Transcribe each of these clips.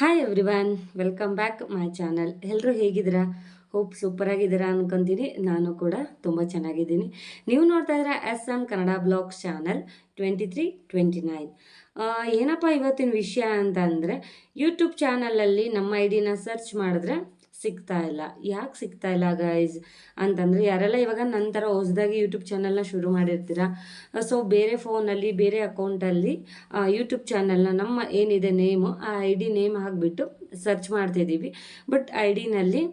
Hi everyone welcome back my channel ಎಲ್ಲರೂ ಹೇಗಿದ್ದೀರ? Hope ಸೂಪರಾಗಿದ್ದೀರಾ ಅನ್ಕೊಂತೀನಿ. ನಾನು ಕೂಡ ತುಂಬ ಚೆನ್ನಾಗಿದ್ದೀನಿ. ನೀವು ನೋಡ್ತಾ ಇದ್ದೀರಾ S M Kannada blogs channel twenty three twenty nine ಏನಪ್ಪ ಇವತ್ತಿನ ವಿಷಯ ಅಂತ ಅಂದರೆ ಯೂಟ್ಯೂಬ್ ಚಾನಲಲ್ಲಿ ನಮ್ಮ ಐ ಡಿನ ಸರ್ಚ್ ಮಾಡಿದ್ರೆ ಸಿಗ್ತಾ ಇಲ್ಲ. ಯಾಕೆ ಸಿಗ್ತಾ ಇಲ್ಲ ಗೈಸ್ ಅಂತಂದರೆ ಯಾರೆಲ್ಲ ಇವಾಗ ನನ್ನ ಥರ ಹೊಸದಾಗಿ ಯೂಟ್ಯೂಬ್ ಚಾನಲ್ನ ಶುರು ಮಾಡಿರ್ತೀರ? ಸೊ ಬೇರೆ ಫೋನಲ್ಲಿ ಬೇರೆ ಅಕೌಂಟಲ್ಲಿ ಯೂಟ್ಯೂಬ್ ಚಾನಲ್ನ ನಮ್ಮ ಏನಿದೆ ನೇಮು ಆ ಐ ಡಿ ನೇಮ್ ಹಾಕಿಬಿಟ್ಟು ಸರ್ಚ್ ಮಾಡ್ತಿದ್ದೀವಿ ಬಟ್ ಐ ಡಿನಲ್ಲಿ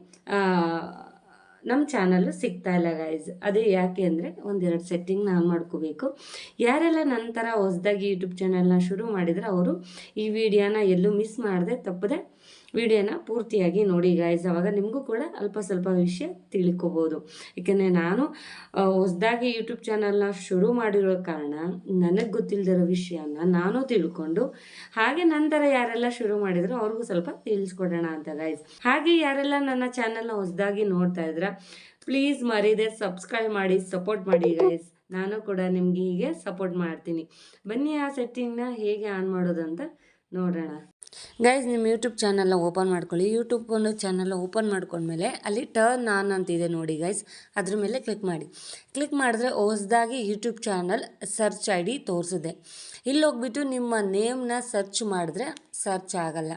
ನಮ್ಮ ಚಾನಲ್ಲು ಸಿಗ್ತಾ ಇಲ್ಲ ಗೈಸ್ ಅದೇ ಯಾಕೆ ಅಂದರೆ ಒಂದೆರಡು ಸೆಟ್ಟಿಂಗ್ ನಾನು ಮಾಡ್ಕೋಬೇಕು. ಯಾರೆಲ್ಲ ನಂತರ ಹೊಸದಾಗಿ ಯೂಟ್ಯೂಬ್ ಚಾನಲ್ನ ಶುರು ಮಾಡಿದರೆ ಅವರು ಈ ವಿಡಿಯೋನ ಎಲ್ಲೂ ಮಿಸ್ ಮಾಡದೆ ತಪ್ಪದೆ ವಿಡಿಯೋನ ಪೂರ್ತಿಯಾಗಿ ನೋಡಿ ಗಾಯ್ಸ್ ಅವಾಗ ನಿಮಗೂ ಕೂಡ ಅಲ್ಪ ಸ್ವಲ್ಪ ವಿಷಯ ತಿಳ್ಕೊಬೋದು. ಏಕೆಂದರೆ ನಾನು ಹೊಸದಾಗಿ ಯೂಟ್ಯೂಬ್ ಚಾನಲ್ನ ಶುರು ಮಾಡಿರೋ ಕಾರಣ ನನಗೆ ಗೊತ್ತಿಲ್ಲದಿರೋ ವಿಷಯನ ನಾನು ತಿಳ್ಕೊಂಡು, ಹಾಗೆ ನಂತರ ಯಾರೆಲ್ಲ ಶುರು ಮಾಡಿದ್ರು ಅವ್ರಿಗೂ ಸ್ವಲ್ಪ ತಿಳಿಸ್ಕೊಡೋಣ ಅಂತ ಗಾಯ್ಸ್ ಹಾಗೆ ಯಾರೆಲ್ಲ ನನ್ನ ಚಾನಲ್ನ ಹೊಸದಾಗಿ ನೋಡ್ತಾ ಇದ್ರ ಪ್ಲೀಸ್ ಮರೀದೆ ಸಬ್ಸ್ಕ್ರೈಬ್ ಮಾಡಿ ಸಪೋರ್ಟ್ ಮಾಡಿ ಗೈಸ್ ನಾನು ಕೂಡ ನಿಮಗೆ ಹೀಗೆ ಸಪೋರ್ಟ್ ಮಾಡ್ತೀನಿ. ಬನ್ನಿ ಆ ಸೆಟ್ಟಿಂಗ್ನ ಹೇಗೆ ಆನ್ ಮಾಡೋದು ಅಂತ ನೋಡೋಣ. ಗೈಸ್ ನಿಮ್ಮ ಯೂಟ್ಯೂಬ್ ಚಾನಲ್ನ ಓಪನ್ ಮಾಡ್ಕೊಳ್ಳಿ. ಯೂಟ್ಯೂಬ್ ಒಂದು ಚಾನಲ್ ಓಪನ್ ಮಾಡ್ಕೊಂಡ್ಮೇಲೆ ಅಲ್ಲಿ ಟರ್ನ್ ಆನ್ ಅಂತಿದೆ ನೋಡಿ ಗೈಸ್ ಅದ್ರ ಮೇಲೆ ಕ್ಲಿಕ್ ಮಾಡಿ. ಕ್ಲಿಕ್ ಮಾಡಿದ್ರೆ ಹೊಸದಾಗಿ YouTube channel search I D ತೋರಿಸಿದೆ. ಇಲ್ಲಿ ಹೋಗ್ಬಿಟ್ಟು ನಿಮ್ಮ ನೇಮ್ನ ಸರ್ಚ್ ಮಾಡಿದ್ರೆ ಸರ್ಚ್ ಆಗಲ್ಲ.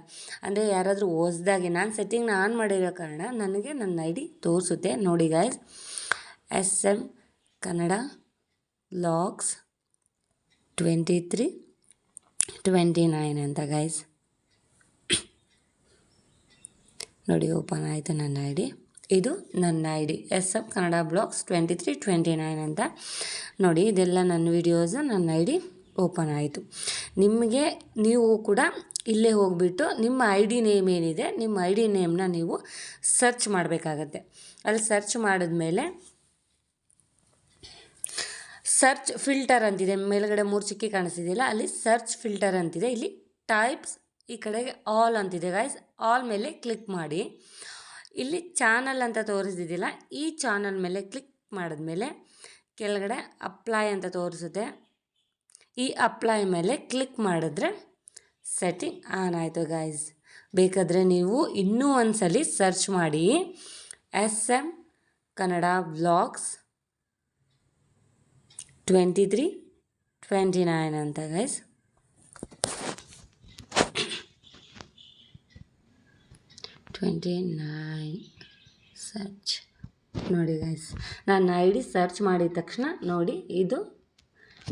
ಅಂದರೆ ಯಾರಾದರೂ ಹೊಸ್ದಾಗಿ ನಾನು ಸೆಟ್ಟಿಂಗ್ನ ಆನ್ ಮಾಡಿರೋ ಕಾರಣ ನನಗೆ ನನ್ನ ಐ ಡಿ ತೋರಿಸುತ್ತೆ. ನೋಡಿ guys S M Kannada vlogs twenty three twenty nine ಅಂತ ಗೈಸ್ ನೋಡಿ, ಓಪನ್ ಆಯಿತು ನನ್ನ ಐ ಡಿ ಇದು ನನ್ನ I D S F Kannada blogs twenty three twenty nine ಅಂತ. ನೋಡಿ, ಇದೆಲ್ಲ ನನ್ನ ವಿಡಿಯೋಸ್, ನನ್ನ ಐ ಡಿ ಓಪನ್ ಆಯಿತು. ನಿಮಗೆ ನೀವು ಕೂಡ ಇಲ್ಲೇ ಹೋಗಿಬಿಟ್ಟು ನಿಮ್ಮ ಐ ಡಿ ನೇಮ್ ಏನಿದೆ, ನಿಮ್ಮ ಐ ಡಿ ನೇಮ್ನ ನೀವು ಸರ್ಚ್ ಮಾಡಬೇಕಾಗತ್ತೆ. ಅಲ್ಲಿ ಸರ್ಚ್ ಮಾಡಿದ್ಮೇಲೆ ಸರ್ಚ್ ಫಿಲ್ಟರ್ ಅಂತಿದೆ. ಮೇಲ್ಗಡೆ ಮೂರು ಚಿಕ್ಕಿ ಕಾಣಿಸ್ತಿದೆಯಲ್ಲ, ಅಲ್ಲಿ ಸರ್ಚ್ ಫಿಲ್ಟರ್ ಅಂತಿದೆ. ಇಲ್ಲಿ ಟೈಪ್ಸ್ ಈ ಕಡೆಗೆ ಆಲ್ ಅಂತಿದೆ ಗೈಸ್ ಆಲ್ ಮೇಲೆ ಕ್ಲಿಕ್ ಮಾಡಿ. ಇಲ್ಲಿ ಚಾನಲ್ ಅಂತ ತೋರಿಸಿದ್ದಿಲ್ಲ. ಈ ಚಾನಲ್ ಮೇಲೆ ಕ್ಲಿಕ್ ಮಾಡಿದ್ಮೇಲೆ ಕೆಳಗಡೆ ಅಪ್ಲೈ ಅಂತ ತೋರಿಸುತ್ತೆ. ಈ ಅಪ್ಲೈ ಮೇಲೆ ಕ್ಲಿಕ್ ಮಾಡಿದ್ರೆ ಸೆಟ್ಟಿಂಗ್ ಆನ್ ಆಯಿತು ಗೈಸ್ ಬೇಕಾದರೆ ನೀವು ಇನ್ನೂ ಒಂದ್ಸಲಿ ಸರ್ಚ್ ಮಾಡಿ. S M Kannada vlogs twenty three twenty nine ಅಂತ ಗೈಸ್ ಟ್ವೆಂಟಿ ನೈನ್ ಸರ್ಚ್ ನೋಡಿ ಗೈಸ್ ನನ್ನ ಐ ಡಿ ಸರ್ಚ್ ಮಾಡಿದ ತಕ್ಷಣ ನೋಡಿ, ಇದು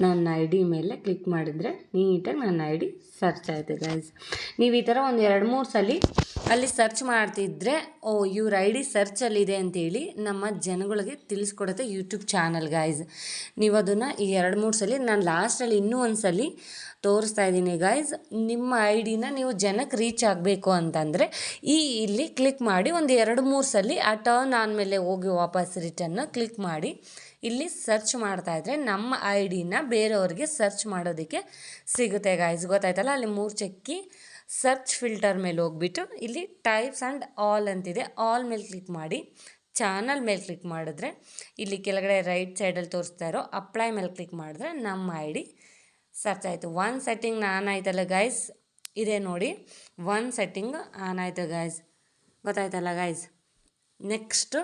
ನನ್ನ ಐ ಡಿ ಮೇಲೆ ಕ್ಲಿಕ್ ಮಾಡಿದರೆ ನೀಟಾಗಿ ನನ್ನ ಐ ಡಿ ಸರ್ಚ್ ಆಯಿತು ಗೈಸ್ ನೀವು ಈ ಥರ ಒಂದು ಎರಡು ಮೂರು ಸಲ ಅಲ್ಲಿ ಸರ್ಚ್ ಮಾಡ್ತಿದ್ರೆ, ಓ, ಇವ್ರ ಐ ಡಿ ಸರ್ಚಲ್ಲಿದೆ ಅಂತೇಳಿ ನಮ್ಮ ಜನಗಳಿಗೆ ತಿಳಿಸ್ಕೊಡುತ್ತೆ ಯೂಟ್ಯೂಬ್ ಚಾನಲ್ ಗಾಯ್ಸ್ ನೀವು ಅದನ್ನು ಈ ಎರಡು ಮೂರು ಸಲ, ನಾನು ಲಾಸ್ಟಲ್ಲಿ ಇನ್ನೂ ಒಂದು ಸಲ ತೋರಿಸ್ತಾ ಇದ್ದೀನಿ ಗಾಯ್ಸ್ ನಿಮ್ಮ ಐ ಡಿನ ನೀವು ಜನಕ್ಕೆ ರೀಚ್ ಆಗಬೇಕು ಅಂತಂದರೆ, ಈ ಇಲ್ಲಿ ಕ್ಲಿಕ್ ಮಾಡಿ ಒಂದು ಎರಡು ಮೂರು ಸಲ ಆ ಟರ್ನ್ ಆದಮೇಲೆ ಹೋಗಿ ವಾಪಸ್ ರಿಟರ್ನ್ ಕ್ಲಿಕ್ ಮಾಡಿ ಇಲ್ಲಿ ಸರ್ಚ್ ಮಾಡ್ತಾ ಇದ್ರೆ ನಮ್ಮ ಐ ಡಿನ ಬೇರೆಯವ್ರಿಗೆ ಸರ್ಚ್ ಮಾಡೋದಕ್ಕೆ ಸಿಗುತ್ತೆ ಗಾಯ್ಸ್ ಗೊತ್ತಾಯ್ತಲ್ಲ? ಅಲ್ಲಿ ಮೂರು ಚಕ್ಕಿ ಸರ್ಚ್ ಫಿಲ್ಟರ್ ಮೇಲೆ ಹೋಗ್ಬಿಟ್ಟು ಇಲ್ಲಿ ಟೈಪ್ಸ್ ಆ್ಯಂಡ್ ಆಲ್ ಅಂತಿದೆ. ಆಲ್ ಮೇಲೆ ಕ್ಲಿಕ್ ಮಾಡಿ ಚಾನಲ್ ಮೇಲೆ ಕ್ಲಿಕ್ ಮಾಡಿದ್ರೆ ಇಲ್ಲಿ ಕೆಳಗಡೆ ರೈಟ್ ಸೈಡಲ್ಲಿ ತೋರಿಸ್ತಾ ಇರೋ ಅಪ್ಲೈ ಮೇಲೆ ಕ್ಲಿಕ್ ಮಾಡಿದ್ರೆ ನಮ್ಮ ಐ ಡಿ ಸರ್ಚ್ ಆಯಿತು. ಒನ್ ಸೆಟ್ಟಿಂಗ್ ಆನ್ ಆಯ್ತಲ್ಲ ಗೈಸ್ ಇದೆ ನೋಡಿ. ಒನ್ ಸೆಟ್ಟಿಂಗ್ ಆನ್ ಆಯಿತು ಗೈಸ್ ಗೊತ್ತಾಯ್ತಲ್ಲ ಗೈಸ್ ನೆಕ್ಸ್ಟ್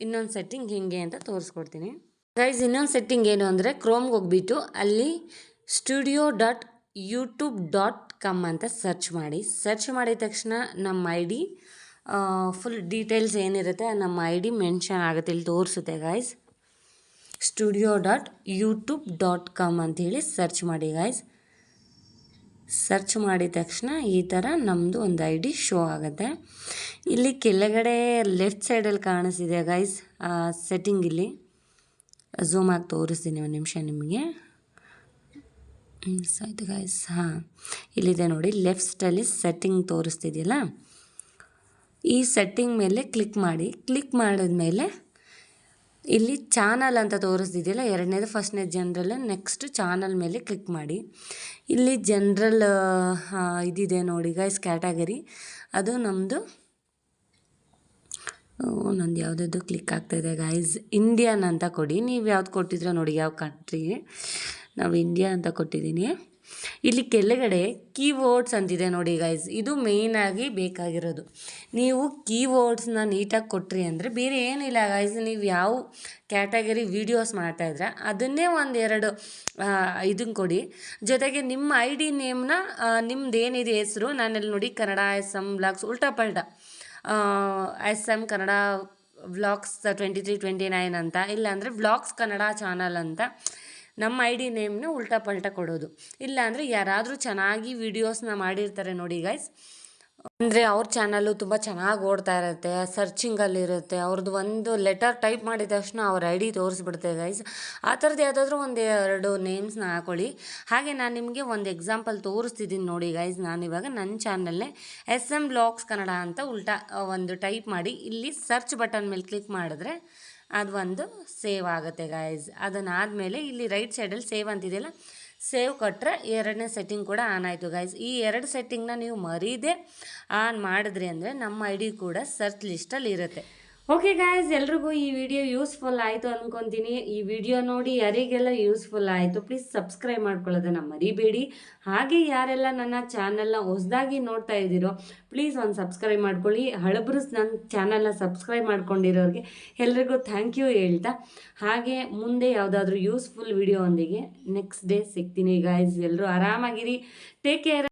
ಇನ್ನೊಂದು ಸೆಟ್ಟಿಂಗ್ ಹಿಂಗೆ ಅಂತ ತೋರಿಸ್ಕೊಡ್ತೀನಿ. ಗೈಸ್ ಇನ್ನೊಂದು ಸೆಟ್ಟಿಂಗ್ ಏನು ಅಂದರೆ ಕ್ರೋಮ್ಗೆ ಹೋಗ್ಬಿಟ್ಟು ಅಲ್ಲಿ studio dot YouTube dot com ಅಂತ ಸರ್ಚ್ ಮಾಡಿ. ಸರ್ಚ್ ಮಾಡಿದ ತಕ್ಷಣ ನಮ್ಮ ಐ ಡಿ ಫುಲ್ ಡೀಟೇಲ್ಸ್ ಏನಿರುತ್ತೆ ನಮ್ಮ ಐ ಡಿ ಮೆನ್ಷನ್ ಆಗುತ್ತೆ. ಇಲ್ಲಿ ತೋರಿಸುತ್ತೆ guys studio dot YouTube dot com ಅಂಥೇಳಿ ಸರ್ಚ್ ಮಾಡಿ ಗಾಯ್ಸ್ ಸರ್ಚ್ ಮಾಡಿದ ತಕ್ಷಣ ಈ ಥರ ನಮ್ಮದು ಒಂದು ಐ ಡಿ ಶೋ ಆಗುತ್ತೆ. ಇಲ್ಲಿ ಕೆಳಗಡೆ ಲೆಫ್ಟ್ ಸೈಡಲ್ಲಿ ಕಾಣಿಸಿದೆ ಗೈಸ್ ಸೆಟ್ಟಿಂಗ್ ಇಲ್ಲಿ. ಝೂಮ್ ಆಗಿ ತೋರಿಸ್ತೀನಿ ಒಂದು ನಿಮಿಷ ನಿಮಗೆ. ಆಯ್ತು ಗೈಸ್ ಹಾಂ, ಇಲ್ಲಿದೆ ನೋಡಿ ಲೆಫ್ಟ್ ಸ್ಟೈಲಿ ಸೆಟ್ಟಿಂಗ್ ತೋರಿಸ್ತಿದೆಯಲ್ಲ? ಈ ಸೆಟ್ಟಿಂಗ್ ಮೇಲೆ ಕ್ಲಿಕ್ ಮಾಡಿ ಕ್ಲಿಕ್ ಮಾಡಿದ್ಮೇಲೆ ಇಲ್ಲಿ ಚಾನಲ್ ಅಂತ ತೋರಿಸ್ತಿದೆಯಲ್ಲ, ಎರಡನೇದು ಫಸ್ಟ್ನೇ ಜನ್ರಲ್ ನೆಕ್ಸ್ಟ್ ಚಾನಲ್ ಮೇಲೆ ಕ್ಲಿಕ್ ಮಾಡಿ. ಇಲ್ಲಿ ಜನ್ರಲ್ ಇದಿದೆ ನೋಡಿ ಗೈಸ್ ಕ್ಯಾಟಗರಿ ಅದು ನಮ್ಮದು ನಂದು ಯಾವುದಾದ್ರು ಕ್ಲಿಕ್ ಆಗ್ತಾಯಿದೆ ಗೈಸ್ ಇಂಡಿಯನ್ ಅಂತ ಕೊಡಿ. ನೀವು ಯಾವ್ದು ಕೊಟ್ಟಿದ್ರೆ ನೋಡಿ, ಯಾವ ಕಂಟ್ರಿ ನಾವು ಇಂಡಿಯಾ ಅಂತ ಕೊಟ್ಟಿದ್ದೀನಿ. ಇಲ್ಲಿ ಕೆಳಗಡೆ ಕೀಬೋರ್ಡ್ಸ್ ಅಂತಿದೆ ನೋಡಿ ಗೈಸ್ ಇದು ಮೇಯ್ನಾಗಿ ಬೇಕಾಗಿರೋದು. ನೀವು ಕೀಬೋರ್ಡ್ಸ್ನ ನೀಟಾಗಿ ಕೊಟ್ರಿ ಅಂದರೆ ಬೇರೆ ಏನಿಲ್ಲ ಗೈಸ್ ನೀವು ಯಾವ ಕ್ಯಾಟಗರಿ ವೀಡಿಯೋಸ್ ಮಾಡ್ತಾಯಿದ್ರೆ ಅದನ್ನೇ ಒಂದೆರಡು ಇದನ್ನು ಕೊಡಿ. ಜೊತೆಗೆ ನಿಮ್ಮ ಐ ಡಿ ನೇಮ್ನ ನಿಮ್ದು ಏನಿದೆ ಹೆಸರು ನಾನಲ್ಲಿ ನೋಡಿ ಕನ್ನಡ ಎಸ್ ಎಂ ಬ್ಲಾಗ್ಸ್ ಉಲ್ಟಾ ಪಲ್ಟಾ. S M Kannada vlogs twenty three twenty nine ಅಂತ. ಇಲ್ಲಾಂದರೆ ವ್ಲಾಗ್ಸ್ ಕನ್ನಡ ಚಾನಲ್ ಅಂತ. ನಮ್ಮ ಐ ಡಿ ನೇಮ್ನ ಉಲ್ಟಾ ಪಲ್ಟಾ ಕೊಡೋದು. ಇಲ್ಲಾಂದರೆ ಯಾರಾದರೂ ಚೆನ್ನಾಗಿ ವೀಡಿಯೋಸ್ನ ಮಾಡಿರ್ತಾರೆ ನೋಡಿ ಗೈಸ್ ಅಂದರೆ ಅವ್ರ ಚಾನಲ್ಲು ತುಂಬ ಚೆನ್ನಾಗಿ ಓಡ್ತಾ ಇರುತ್ತೆ ಸರ್ಚಿಂಗಲ್ಲಿರುತ್ತೆ ಅವ್ರದ್ದು ಒಂದು ಲೆಟರ್ ಟೈಪ್ ಮಾಡಿದ ತಕ್ಷಣ ಅವ್ರ ಐ ಡಿ ತೋರಿಸ್ಬಿಡ್ತೇವೆ ಗೈಸ್ ಆ ಥರದ್ದು ಯಾವುದಾದ್ರೂ ಒಂದು ಎರಡು ನೇಮ್ಸ್ನ ಹಾಕೊಳ್ಳಿ. ಹಾಗೆ ನಾನು ನಿಮಗೆ ಒಂದು ಎಕ್ಸಾಂಪಲ್ ತೋರಿಸ್ತಿದ್ದೀನಿ ನೋಡಿ ಗೈಸ್ ನಾನಿವಾಗ ನನ್ನ ಚಾನಲ್ನೇ ಎಸ್ ಎಂ ಬ್ಲಾಗ್ಸ್ ಕನ್ನಡ ಅಂತ ಉಲ್ಟಾ ಒಂದು ಟೈಪ್ ಮಾಡಿ, ಇಲ್ಲಿ ಸರ್ಚ್ ಬಟನ್ ಮೇಲೆ ಕ್ಲಿಕ್ ಮಾಡಿದ್ರೆ ಅದು ಒಂದು ಸೇವ್ ಆಗುತ್ತೆ ಗೈಸ್ ಅದನ್ನಾದಮೇಲೆ ಇಲ್ಲಿ ರೈಟ್ ಸೈಡಲ್ಲಿ ಸೇವ್ ಅಂತಿದೆಯಲ್ಲ, ಸೇವ್ ಕೊಟ್ಟರೆ ಎರಡನೇ ಸೆಟ್ಟಿಂಗ್ ಕೂಡ ಆನ್ ಆಯಿತು ಗೈಸ್ ಈ ಎರಡು ಸೆಟ್ಟಿಂಗ್ನ ನೀವು ಮರೀದೆ ಆನ್ ಮಾಡಿದ್ರಿ ಅಂದರೆ ನಮ್ಮ ಐ ಕೂಡ ಸರ್ಚ್ ಲಿಸ್ಟಲ್ಲಿ ಇರುತ್ತೆ. ಓಕೆ ಗಾಯ್ಸ್ ಎಲ್ರಿಗೂ ಈ ವಿಡಿಯೋ ಯೂಸ್ಫುಲ್ ಆಯಿತು ಅಂದ್ಕೊತೀನಿ ಈ ವಿಡಿಯೋ ನೋಡಿ ಯಾರಿಗೆಲ್ಲ ಯೂಸ್ಫುಲ್ ಆಯಿತು ಪ್ಲೀಸ್ ಸಬ್ಸ್ಕ್ರೈಬ್ ಮಾಡ್ಕೊಳ್ಳೋದನ್ನು ಮರಿಬೇಡಿ. ಹಾಗೆ ಯಾರೆಲ್ಲ ನನ್ನ ಚಾನಲ್ನ ಹೊಸದಾಗಿ ನೋಡ್ತಾ ಇದ್ದೀರೋ ಪ್ಲೀಸ್ ಒಂದು ಸಬ್ಸ್ಕ್ರೈಬ್ ಮಾಡ್ಕೊಳ್ಳಿ. ಹಳಬ್ರಸ್ ನನ್ನ ಚಾನಲ್ನ ಸಬ್ಸ್ಕ್ರೈಬ್ ಮಾಡ್ಕೊಂಡಿರೋರಿಗೆ ಎಲ್ರಿಗೂ ಥ್ಯಾಂಕ್ ಯು ಹೇಳ್ತಾ. ಹಾಗೆ ಮುಂದೆ ಯಾವುದಾದ್ರೂ ಯೂಸ್ಫುಲ್ ವಿಡಿಯೋ ಒಂದಿಗೆ ನೆಕ್ಸ್ಟ್ ಡೇ ಸಿಗ್ತೀನಿ ಗಾಯ್ಸ್ ಎಲ್ಲರೂ ಆರಾಮಾಗಿರಿ. Take care